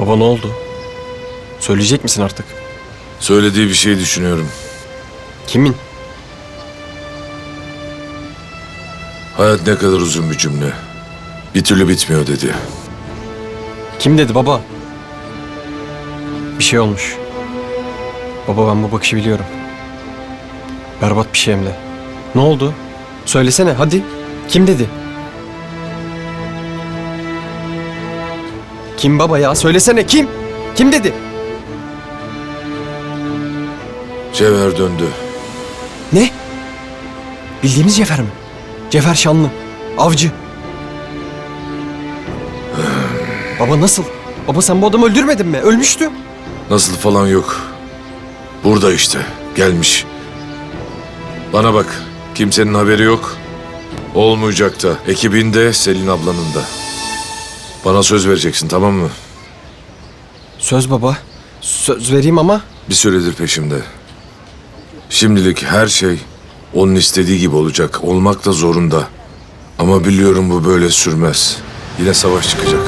Baba ne oldu? Söyleyecek misin artık? Söylediği bir şey düşünüyorum. Kimin? Hayat ne kadar uzun bir cümle. Bir türlü bitmiyor dedi. Kim dedi baba? Bir şey olmuş. Baba ben bu bakışı biliyorum. Berbat bir şey hem de. Ne oldu? Söylesene hadi. Kim dedi? Kim baba ya? Söylesene kim? Kim dedi? Cevher döndü. Ne? Bildiğimiz Cefer mi? Cefer Şanlı. Avcı. Baba nasıl? Baba sen bu adamı öldürmedin mi? Ölmüştü. Nasıl falan yok. Burada işte. Gelmiş. Bana bak. Kimsenin haberi yok. Olmayacak da. Ekibinde Selin ablanın da. Bana söz vereceksin tamam mı? Söz baba. Söz vereyim ama Bir süredir peşimde. Şimdilik her şey onun istediği gibi olacak. Olmak da zorunda. Ama biliyorum bu böyle sürmez. Yine savaş çıkacak.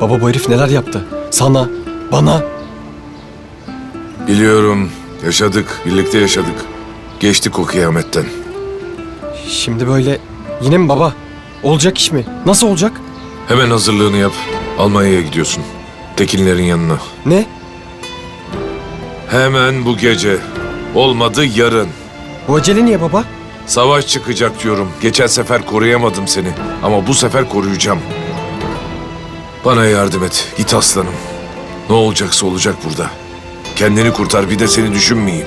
baba bu herif neler yaptı? Sana, bana. Biliyorum. Yaşadık. Birlikte yaşadık. Geçtik o kıyametten. Şimdi böyle yine mi baba? Olacak iş mi? Nasıl olacak? Hemen hazırlığını yap. Almanya'ya gidiyorsun. Tekinlerin yanına. Ne? Hemen bu gece. Olmadı yarın. Bu acele niye baba? Savaş çıkacak diyorum. Geçen sefer koruyamadım seni. Ama bu sefer koruyacağım. Bana yardım et. Git aslanım. Ne olacaksa olacak burada. Kendini kurtar bir de seni düşünmeyeyim.